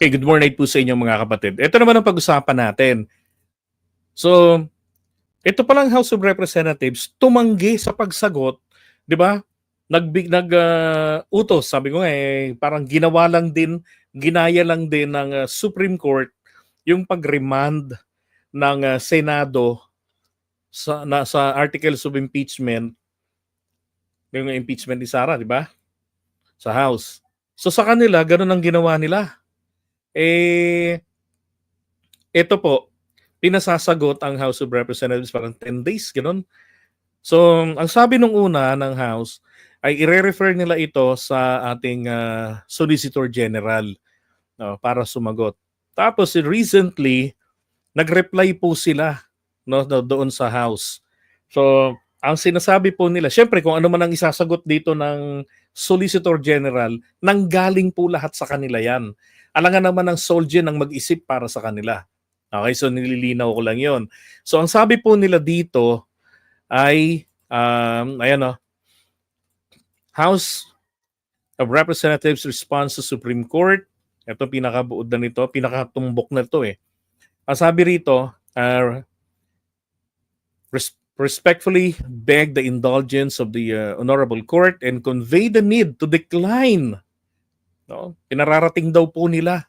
Okay, good morning po sa inyong mga kapatid. Ito naman ang pag-usapan natin. So, ito palang House of Representatives tumanggi sa pagsagot, 'di ba? Nagbig nag ah, utos, sabi ko nga eh, parang ginawa lang din, ginaya lang din ng ah, Supreme Court yung pag-remand ng ah, Senado sa na, sa articles of impeachment yung impeachment ni Sara, 'di ba? Sa House. So sa kanila, ganun ang ginawa nila. Eh, ito po, pinasasagot ang House of Representatives parang 10 days, ganun. So, ang sabi nung una ng House ay ire-refer nila ito sa ating ah, Solicitor General no, para sumagot. Tapos recently, nag-reply po sila no, do- doon sa House. So, ang sinasabi po nila, syempre kung ano man ang isasagot dito ng Solicitor General, nanggaling po lahat sa kanila yan. Alangan naman ng Solgen ang mag-isip para sa kanila. Okay, so nililinaw ko lang yon. So ang sabi po nila dito ay, um, ayan o, House of Representatives response to Supreme Court. Ito pinakabuod na nito, pinakatumbok na ito eh. Ang sabi rito, uh, res- respectfully beg the indulgence of the uh, Honorable Court and convey the need to decline. No? Pinararating daw po nila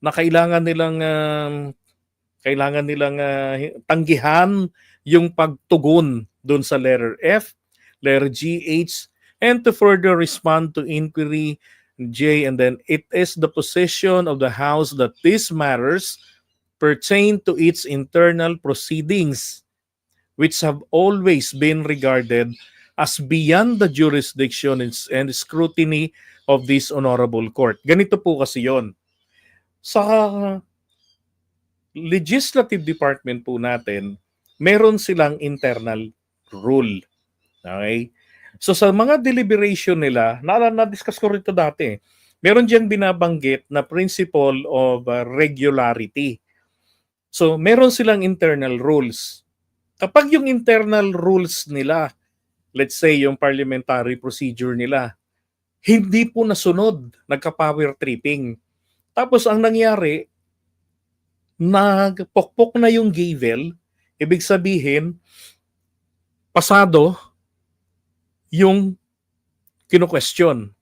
na kailangan nilang um, kailangan nilang uh, tanggihan yung pagtugon doon sa letter F, letter G, H, and to further respond to inquiry J, and then it is the position of the House that these matters pertain to its internal proceedings, which have always been regarded as beyond the jurisdiction and scrutiny of this honorable court. Ganito po kasi yon. Sa legislative department po natin, meron silang internal rule. Okay? So sa mga deliberation nila, na na-discuss ko rito dati, meron diyang binabanggit na principle of uh, regularity. So meron silang internal rules. Kapag yung internal rules nila, let's say yung parliamentary procedure nila, hindi po nasunod, nagka-power tripping. Tapos ang nangyari, nagpokpok na yung gavel, ibig sabihin, pasado yung kino-question.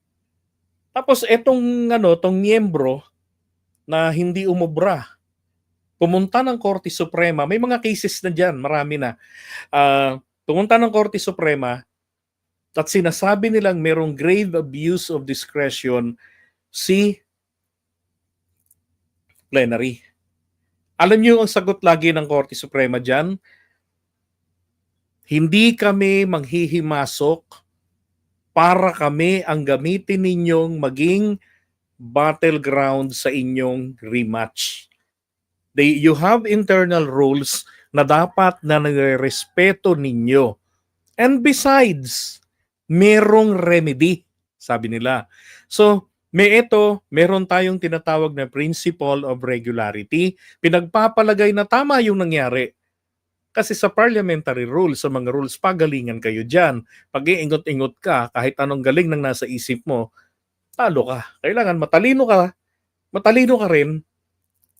Tapos etong ano, tong miyembro na hindi umubra, pumunta ng Korte Suprema, may mga cases na diyan, marami na. Ah, pumunta ng Korte Suprema at sinasabi nilang merong grave abuse of discretion si plenary. Alam niyo ang sagot lagi ng Korte Suprema diyan? Hindi kami manghihimasok para kami ang gamitin ninyong maging battleground sa inyong rematch. They, you have internal rules na dapat na nagrespeto ninyo. And besides, merong remedy, sabi nila. So, may ito, meron tayong tinatawag na principle of regularity. Pinagpapalagay na tama yung nangyari. Kasi sa parliamentary rules, sa mga rules, pagalingan kayo dyan. Pag iingot-ingot ka, kahit anong galing nang nasa isip mo, talo ka. Kailangan matalino ka, matalino ka rin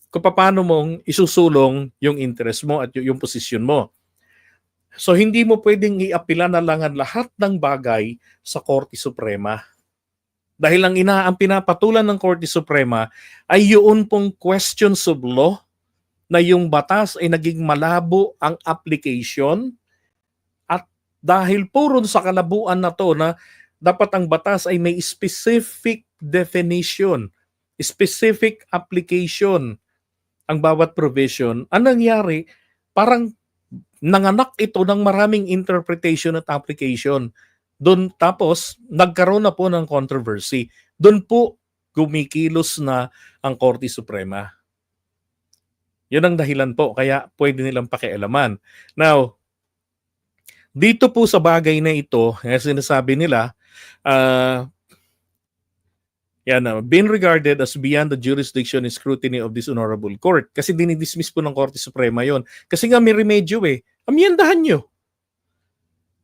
kung paano mong isusulong yung interest mo at yung posisyon mo. So hindi mo pwedeng iapila na lang ang lahat ng bagay sa Korte Suprema. Dahil ang ina ang pinapatulan ng Korte Suprema ay yun pong questions of law na yung batas ay naging malabo ang application at dahil puro sa kalabuan na to na dapat ang batas ay may specific definition, specific application ang bawat provision. Ang nangyari, parang nanganak ito ng maraming interpretation at application. Doon tapos nagkaroon na po ng controversy. Doon po gumikilos na ang Korte Suprema. Yun ang dahilan po kaya pwede nilang pakialaman. Now, dito po sa bagay na ito, eh, sinasabi nila, ah yan, uh, been regarded as beyond the jurisdiction and scrutiny of this honorable court. Kasi dinidismiss po ng Korte Suprema yon. Kasi nga may remedyo eh. Amyendahan nyo.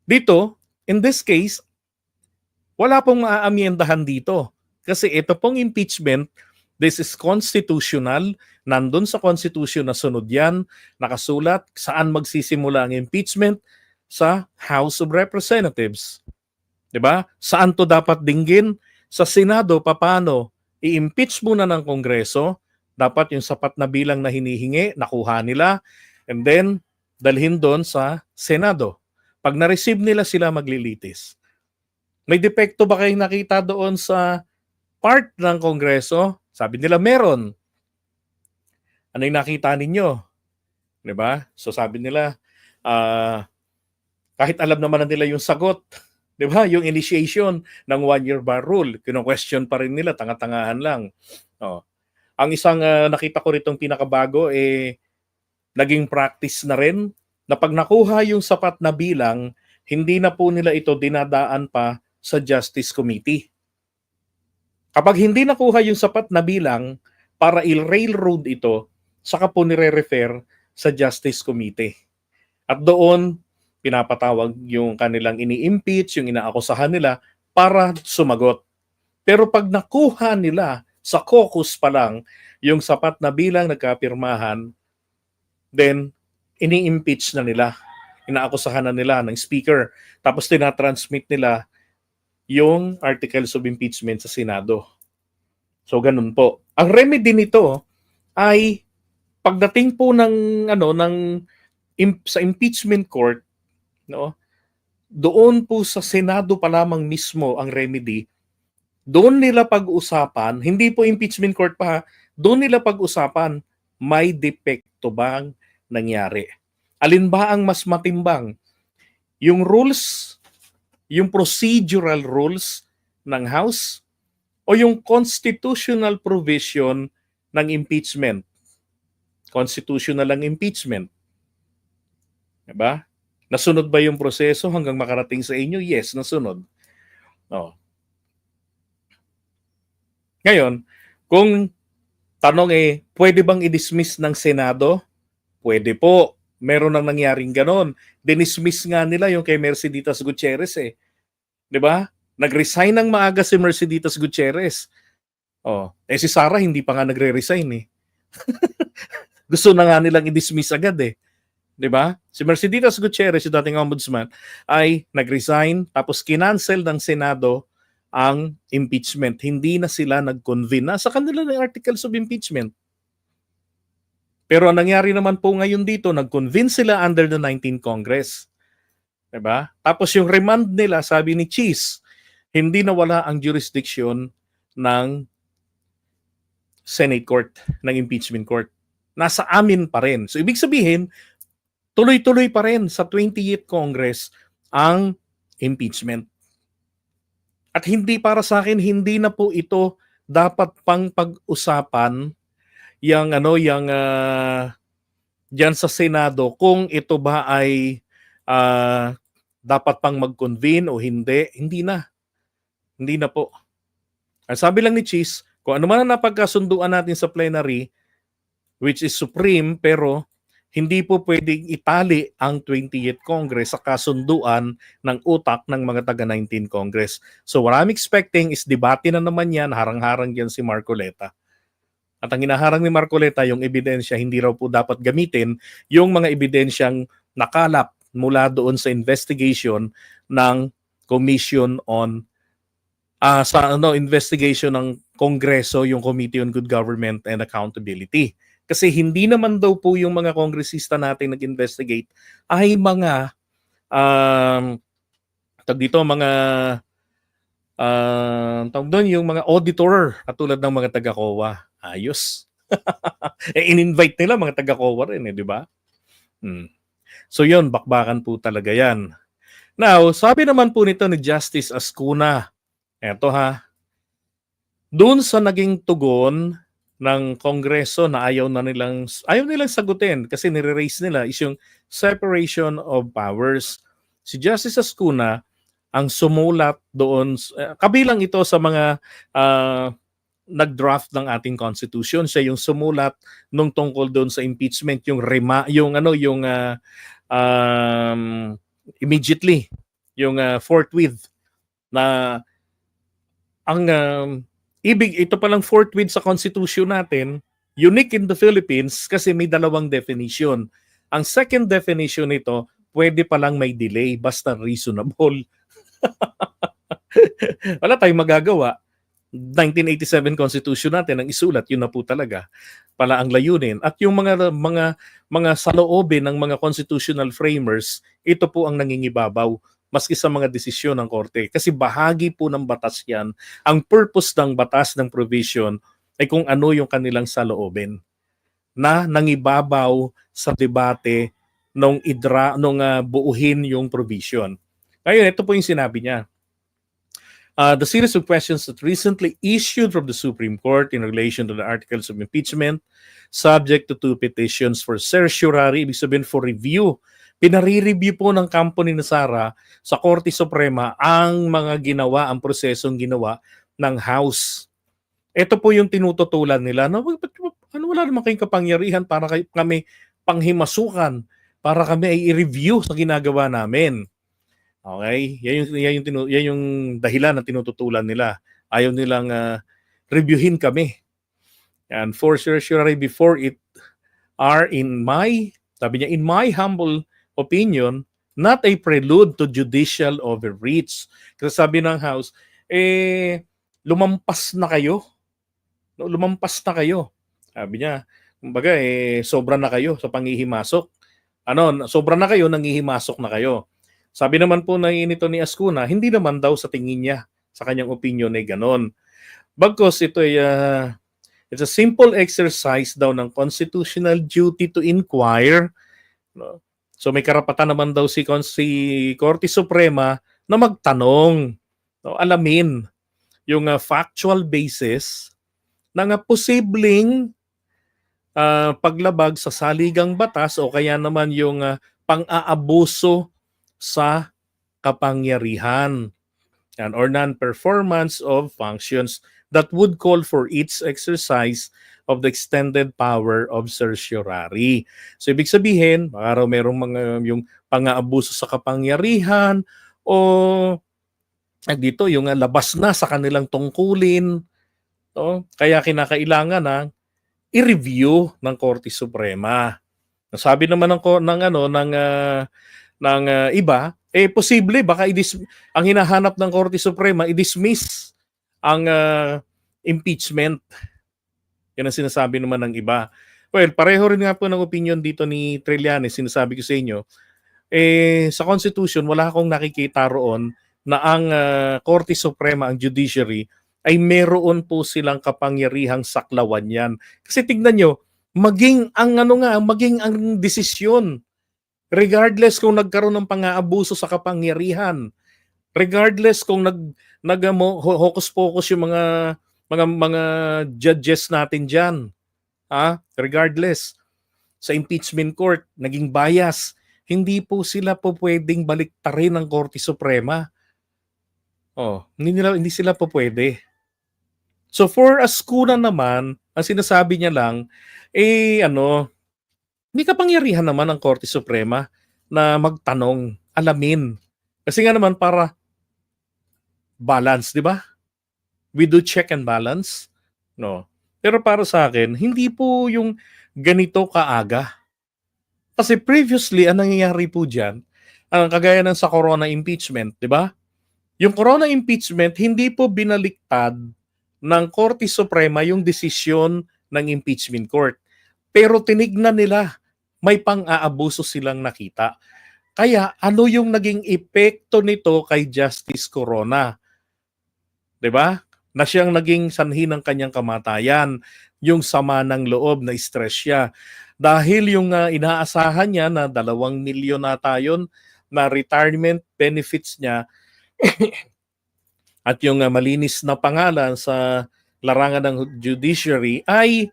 Dito, in this case, wala pong maaamyendahan dito. Kasi ito pong impeachment, This is constitutional. Nandun sa constitution na sunod yan, nakasulat saan magsisimula ang impeachment sa House of Representatives. 'Di ba? Saan to dapat dinggin? Sa Senado, papano? I-impeach muna ng Kongreso, dapat yung sapat na bilang na hinihingi, nakuha nila, and then dalhin doon sa Senado. Pag na-receive nila sila maglilitis. May depekto ba kayong nakita doon sa part ng Kongreso? Sabi nila meron. Ano yung nakita ninyo? 'Di ba? So sabi nila, ah, kahit alam naman na nila yung sagot, 'di ba? Yung initiation ng one-year bar rule, kino-question pa rin nila, tanga-tangahan lang. Oh. Ang isang ah, nakita ko ritong pinakabago eh naging practice na rin na pag nakuha yung sapat na bilang, hindi na po nila ito dinadaan pa sa Justice Committee. Kapag hindi nakuha yung sapat na bilang para i-railroad ito, saka po nire-refer sa Justice Committee. At doon, pinapatawag yung kanilang ini-impeach, yung inaakusahan nila para sumagot. Pero pag nakuha nila sa caucus pa lang yung sapat na bilang nagkapirmahan, then ini-impeach na nila. Inaakusahan na nila ng speaker. Tapos tinatransmit nila yung articles of impeachment sa Senado. So ganun po. Ang remedy nito ay pagdating po ng ano ng im- sa impeachment court, no? Doon po sa Senado pa lamang mismo ang remedy. Doon nila pag-usapan, hindi po impeachment court pa, doon nila pag-usapan may depekto bang nangyari. Alin ba ang mas matimbang? Yung rules, yung procedural rules ng House o yung constitutional provision ng impeachment? Constitutional ang impeachment. Diba? Nasunod ba yung proseso hanggang makarating sa inyo? Yes, nasunod. Oh. Ngayon, kung tanong eh, pwede bang i-dismiss ng Senado? Pwede po. Meron nang nangyaring ganon. Dinismiss nga nila yung kay Mercedes Gutierrez eh. 'Di ba? Nag-resign ng maaga si Mercedes Gutierrez. Oh, eh si Sara hindi pa nga nagre-resign eh. Gusto na nga nilang i-dismiss agad eh. 'Di ba? Si Mercedes Gutierrez, yung dating ombudsman, ay nag-resign tapos kinancel ng Senado ang impeachment. Hindi na sila nag-convene na sa kanila ng articles of impeachment. Pero ang nangyari naman po ngayon dito, nag-convene sila under the 19th Congress. 'Di ba? Tapos yung remand nila, sabi ni Cheese, hindi nawala ang jurisdiction ng Senate Court, ng impeachment court. Nasa amin pa rin. So ibig sabihin, tuloy-tuloy pa rin sa 28th Congress ang impeachment. At hindi para sa akin, hindi na po ito dapat pang pag-usapan yang ano yang uh, diyan sa Senado kung ito ba ay ah, dapat pang mag-convene o hindi, hindi na. Hindi na po. Ang sabi lang ni Cheese, kung ano man ang napagkasunduan natin sa plenary, which is supreme, pero hindi po pwedeng itali ang 28th Congress sa kasunduan ng utak ng mga taga-19 Congress. So what I'm expecting is debate na naman yan, harang-harang yan si Marcoleta. At ang hinaharang ni Marcoleta, yung ebidensya, hindi raw po dapat gamitin yung mga ebidensyang nakalap mula doon sa investigation ng Commission on ah sa ano investigation ng Kongreso yung Committee on Good Government and Accountability. Kasi hindi naman daw po yung mga kongresista natin nag-investigate ay mga um tag dito mga uh, tawag doon yung mga auditor katulad ng mga taga-COA. Ayos. eh in-invite nila mga taga-COA rin eh, di ba? Hmm. So yun, bakbakan po talaga yan. Now, sabi naman po nito ni Justice Ascuna, eto ha, doon sa naging tugon ng Kongreso na ayaw na nilang ayaw nilang sagutin kasi nire-raise nila is yung separation of powers. Si Justice Ascuna ang sumulat doon eh, kabilang ito sa mga ah, nag-draft ng ating constitution siya yung sumulat nung tungkol doon sa impeachment yung rema yung ano yung ah, um, immediately yung ah, forthwith na ang um, Ibig, ito palang forthwith sa constitution natin, unique in the Philippines kasi may dalawang definition. Ang second definition nito, pwede palang may delay basta reasonable. Wala tayong magagawa. 1987 Constitution natin ang isulat, yun na po talaga pala ang layunin. At yung mga mga mga saloobin ng mga constitutional framers, ito po ang nangingibabaw maski sa mga desisyon ng korte kasi bahagi po ng batas 'yan. Ang purpose ng batas ng provision ay kung ano yung kanilang saloobin na nangibabaw sa debate nung idra nung ah, buuhin yung provision. Ngayon, ito po yung sinabi niya. Uh, the series of questions that recently issued from the Supreme Court in relation to the articles of impeachment, subject to two petitions for certiorari, ibig sabihin for review. Pinare-review po ng kampo ni Sara sa Korte Suprema ang mga ginawa, ang prosesong ginawa ng House. Ito po yung tinututulan nila. No, ba't- ba't- ano wala naman kayong kapangyarihan para kay, kami panghimasukan, para kami ay i-review sa ginagawa namin. Okay? Yan yung, yan yung, tinu- yan yung dahilan na tinututulan nila. Ayaw nilang ah, reviewin kami. And for certiorari before it are in my, sabi niya, in my humble opinion, not a prelude to judicial overreach. Kasi sabi ng House, eh, lumampas na kayo. No, lumampas na kayo. Sabi niya, kumbaga, eh, sobra na kayo sa pangihimasok. Ano, sobra na kayo, nangihimasok na kayo. Sabi naman po na nito ni Ascuna, hindi naman daw sa tingin niya, sa kanyang opinion ay ganon. Bagkos ito ay ah, it's a simple exercise daw ng constitutional duty to inquire. No? So may karapatan naman daw si, si Korte Suprema na magtanong, no? alamin yung ah, factual basis ng ah, posibleng ah, paglabag sa saligang batas o kaya naman yung ah, pang-aabuso sa kapangyarihan and or non-performance of functions that would call for its exercise of the extended power of certiorari. So ibig sabihin, baka raw merong mga yung pang-aabuso sa kapangyarihan o ah, dito yung ah, labas na sa kanilang tungkulin. No? Kaya kinakailangan na i-review ng Korte Suprema. Sabi naman ng ng ano ng ah, ng ah, iba, eh posible baka i-dis- ang hinahanap ng Korte Suprema i-dismiss ang ah, impeachment. Yan ang sinasabi naman ng iba. Well, pareho rin nga po ng opinion dito ni Trillanes, sinasabi ko sa inyo. Eh, sa Constitution, wala akong nakikita roon na ang ah, Korte Suprema, ang judiciary, ay meron po silang kapangyarihang saklawan yan. Kasi tignan nyo, maging ang ano nga, maging ang desisyon regardless kung nagkaroon ng pang-aabuso sa kapangyarihan, regardless kung nag nag mo- ho- hocus pocus yung mga mga mga judges natin diyan. Ha? Regardless sa impeachment court, naging bias, hindi po sila po pwedeng baliktarin ng Korte Suprema. Oh, hindi nila hindi sila po pwede. So for Ascuna naman, ang sinasabi niya lang eh ano, may kapangyarihan naman ang Korte Suprema na magtanong, alamin. Kasi nga naman para balance, di ba? We do check and balance. No. Pero para sa akin, hindi po yung ganito kaaga. Kasi previously, ang nangyayari po dyan, ang kagaya ng sa corona impeachment, di ba? Yung corona impeachment, hindi po binaliktad ng Korte Suprema yung desisyon ng impeachment court. Pero tinignan nila may pang-aabuso silang nakita. Kaya ano yung naging epekto nito kay Justice Corona? 'Di ba? Na siyang naging sanhi ng kanyang kamatayan, yung sama ng loob na stress siya. Dahil yung ah, inaasahan niya na dalawang milyon na tayon na retirement benefits niya at yung ah, malinis na pangalan sa larangan ng judiciary ay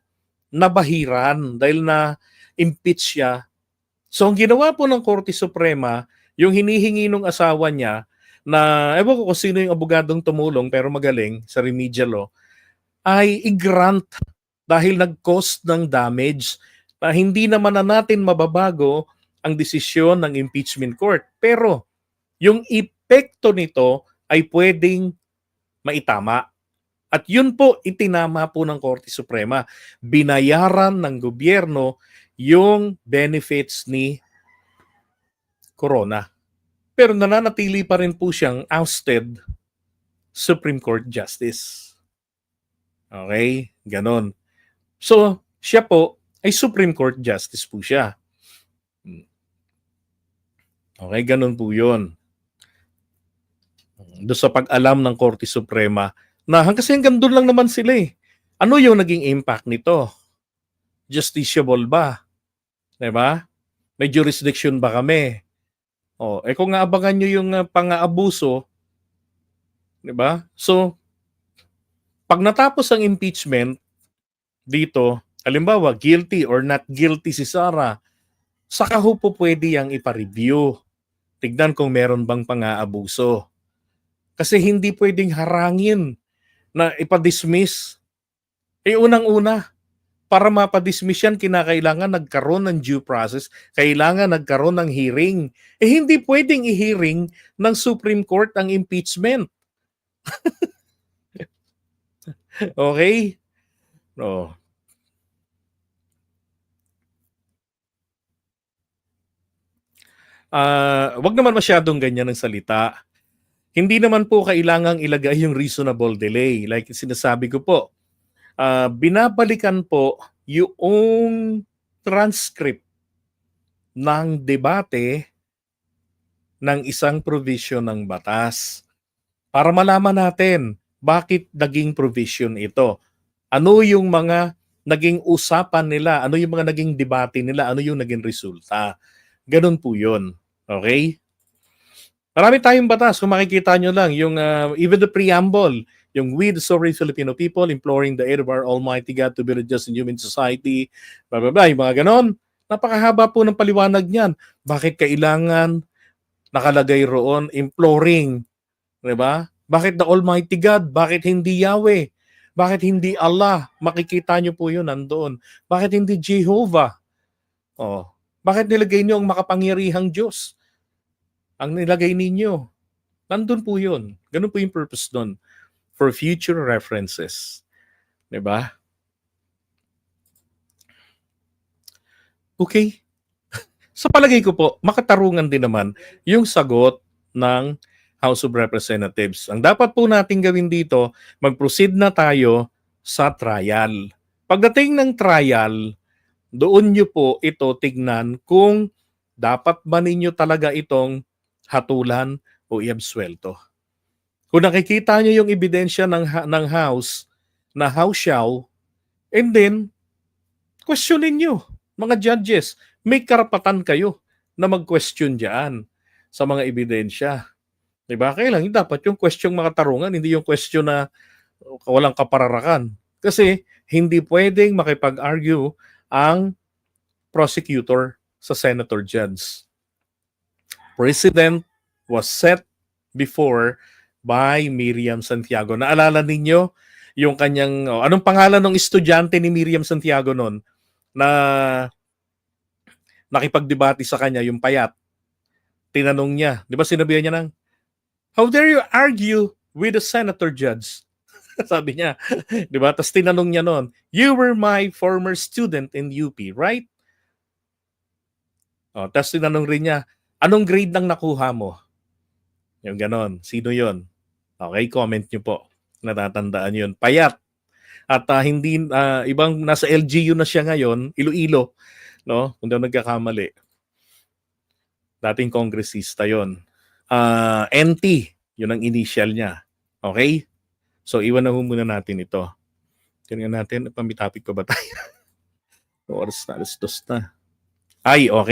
nabahiran dahil na impeach siya. So ang ginawa po ng Korte Suprema, yung hinihingi ng asawa niya na ewan ko kung sino yung abogadong tumulong pero magaling sa remedial law ay i-grant dahil nag-cause ng damage na hindi naman na natin mababago ang desisyon ng impeachment court. Pero yung epekto nito ay pwedeng maitama. At yun po itinama po ng Korte Suprema. Binayaran ng gobyerno yung benefits ni Corona. Pero nananatili pa rin po siyang ousted Supreme Court Justice. Okay? Ganon. So, siya po ay Supreme Court Justice po siya. Hmm. Okay, ganun po yun. Doon sa pag-alam ng Korte Suprema na kasi hanggang doon lang naman sila eh. Ano yung naging impact nito? Justiciable ba? 'Di ba? May jurisdiction ba kami? Oh, eh kung aabangan nyo yung uh, pang-aabuso, 'di ba? So, pag natapos ang impeachment dito, halimbawa guilty or not guilty si Sara, saka ho po pwede yang ipa-review. Tignan kung meron bang pang-aabuso. Kasi hindi pwedeng harangin na ipa-dismiss. Eh unang-una, para mapadismiss yan, kinakailangan nagkaroon ng due process, kailangan nagkaroon ng hearing. Eh hindi pwedeng i-hearing ng Supreme Court ang impeachment. okay? No. Ah, wag naman masyadong ganyan ng salita. Hindi naman po kailangang ilagay yung reasonable delay. Like sinasabi ko po, ah, binabalikan po yung transcript ng debate ng isang provision ng batas para malaman natin bakit naging provision ito. Ano yung mga naging usapan nila, ano yung mga naging debate nila, ano yung naging resulta. Ganun po yun. Okay? Marami tayong batas. Kung makikita nyo lang, yung uh, even the preamble, yung we the sovereign Filipino people imploring the aid of our Almighty God to build a just and human society, blah, blah, blah, yung mga ganon. Napakahaba po ng paliwanag niyan. Bakit kailangan nakalagay roon imploring? Di ba? Bakit the Almighty God? Bakit hindi Yahweh? Bakit hindi Allah? Makikita nyo po yun nandoon. Bakit hindi Jehovah? Oh, bakit nilagay niyo ang makapangyarihang Diyos? Ang nilagay ninyo. Nandun po yun. Ganun po yung purpose doon. For future references. 'Di ba? Okay. Sa palagay ko po, makatarungan din naman yung sagot ng House of Representatives. Ang dapat po natin gawin dito, mag-proceed na tayo sa trial. Pagdating ng trial, doon nyo po ito tignan kung dapat ba ninyo talaga itong hatulan o iabswelto. Kung nakikita nyo yung ebidensya ng, ng House na House shall, and then, questionin nyo, mga judges, may karapatan kayo na mag-question dyan sa mga ebidensya. Diba? Kaya lang, dapat yung question mga tarungan, hindi yung question na walang kapararakan. Kasi hindi pwedeng makipag-argue ang prosecutor sa senator judge. President was set before by Miriam Santiago. Naalala ninyo yung kanyang, oh, anong pangalan ng estudyante ni Miriam Santiago noon na nakipagdebate sa kanya, yung payat. Tinanong niya, di ba sinabihan niya ng, How dare you argue with a senator judge? Sabi niya, di ba? Tapos tinanong niya noon, You were my former student in UP, right? Oh, tapos tinanong rin niya, anong grade nang nakuha mo? Yung ganon. Sino yon? Okay, comment nyo po. Natatandaan yun. Payat. At uh, hindi, uh, ibang nasa LGU na siya ngayon, Iloilo, no? Kung daw nagkakamali. Dating kongresista yon. Uh, NT, yun ang initial niya. Okay? So, iwan na ho muna natin ito. Tingnan natin, pamitapik pa ba tayo? Oras na, alas dos na. Ay, okay.